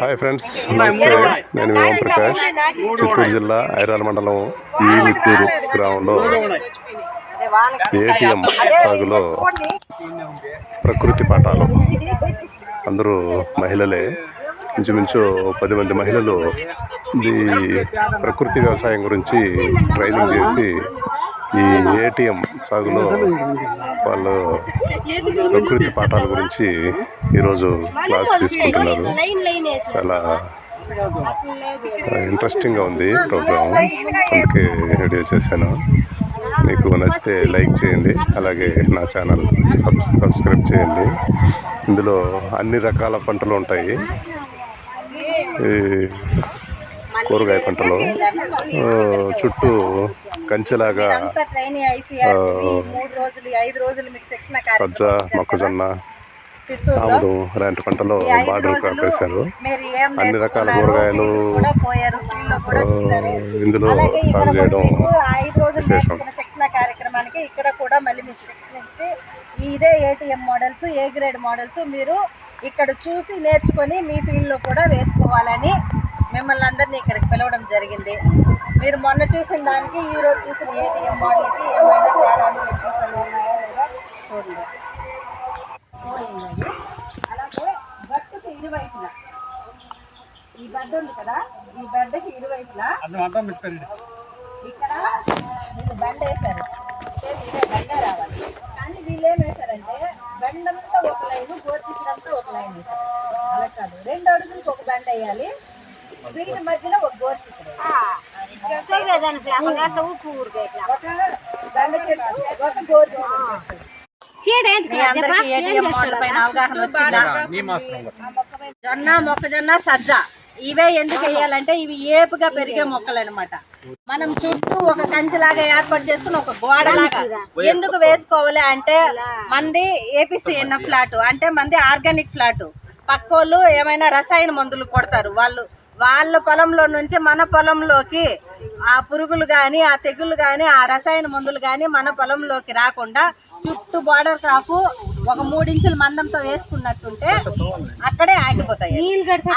Hi friends నమస్తే. నేను మీ ఓం ప్రకాష్. చిత్తూరు జిల్లా ఐరాల మండలం ఈవిత్తూరు గ్రామంలో ఏటీఎం సాగులో ప్రకృతి పాఠాలు. అందరూ మహిళలే. ఇంచుమించు పది మంది మహిళలు ఈ ప్రకృతి వ్యవసాయం గురించి ట్రైనింగ్ చేసి ఈ ఏటీఎం సాగులో వాళ్ళు ప్రకృతి పాఠాల గురించి ఈరోజు క్లాస్ తీసుకుంటున్నారు. చాలా ఇంట్రెస్టింగ్గా ఉంది ప్రోగ్రామ్. అందుకే వీడియో చేశాను. మీకు నచ్చితే లైక్ చేయండి అలాగే నా ఛానల్ సబ్స్క్రైబ్ చేయండి. ఇందులో అన్ని రకాల పంటలు ఉంటాయి. ఈ కూరగాయ పంటలు చుట్టూ కంచెలాగా సజ్జ మొక్కజొన్న ఆముదం ఇలాంటి పంటలు బార్డర్ కాపేశారు అన్ని రకాల కూరగాయలు. ఇందులో సాగు చేయడం విశేషం. కార్యక్రమానికి ఇక్కడ కూడా మళ్ళీ మీకు శిక్షణ ఇచ్చి ఇదే ATM models A grade models మీరు ఇక్కడ చూసి నేర్చుకొని మీ ఫీల్డ్లో కూడా వేసుకోవాలని మిమ్మల్ని అందరినీ ఇక్కడికి పిలవడం జరిగింది. మీరు మొన్న చూసిన దానికి ఈ రోజు చూసిన ఏటీఎం మోడల్కి ఏమైనా తేడాలు వ్యత్యాసాలు ఉన్నాయా లేదా చూడండి. అలాగే గట్టుకు ఇరువైపున. ఈ బెడ్ ఉంది కదా ఈ బెడ్కి ఇరువైపున. ఇక్కడ వీళ్ళు బండ వేశారు. బండే రావాలి. కానీ వీళ్ళు ఏం వేశారంటే బండ్ అంతా ఒక లైన్ గోచిక్కుడంతా ఒక లైన్. వేశారు అలా కాదు. రెండు అడుగులకు ఒక బండ వేయాలి. జొన్న మొక్కజొన్న సజ్జ. ఇవే ఎందుకు వేయాలంటే ఇవి ఏపుగా పెరిగే మొక్కలు అనమాట మనం చుట్టూ ఒక కంచెలాగా ఏర్పాటు చేసుకుని ఒక గోడలాగా ఎందుకు వేసుకోవాలి అంటే మంది ఏపీసీ ఎన్న ఫ్లాట్ అంటే మంది ఆర్గానిక్ ఫ్లాట్. పక్కోళ్ళు ఏమైనా రసాయన మందులు కొడతారు వాళ్ళు వాళ్ళ పొలంలో నుంచి మన పొలంలోకి ఆ పురుగులు కానీ ఆ తెగులు కానీ ఆ రసాయన మందులు కానీ మన పొలంలోకి రాకుండా చుట్టూ బార్డర్ క్రాప్ ఒక మూడించుల మందంతో వేసుకున్నట్టుంటే అక్కడే ఆగిపోతాయి.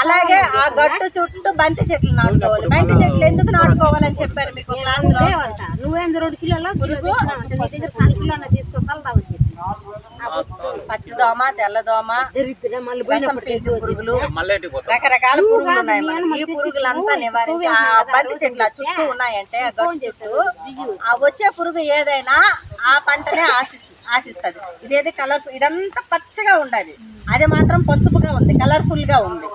అలాగే ఆ గట్టు చుట్టూ బంతి చెట్లు నాటుకోవాలి. బంతి చెట్లు ఎందుకు నాటుకోవాలని చెప్పారు మీకు క్లాస్లో నువ్వేం రెండు కిలోలో? పురుగు తెల్లదోమ మళ్ళీ రసం పీల్చే పురుగులు రకరకాల పురుగులు ఉన్నాయి. ఈ పురుగులంతా నివారించి ఆ బంతి చెట్లు చుట్టూ ఉన్నాయంటే ఆ గట్టు చుట్టూ ఆ వచ్చే పురుగు ఏదైనా ఆ పంటనే ఆశి ఆశిస్తుంది. ఇదేది కలర్ ఇదంతా పచ్చగా ఉండాలి అది మాత్రం పసుపుగా ఉంది కలర్ఫుల్గా ఉంది.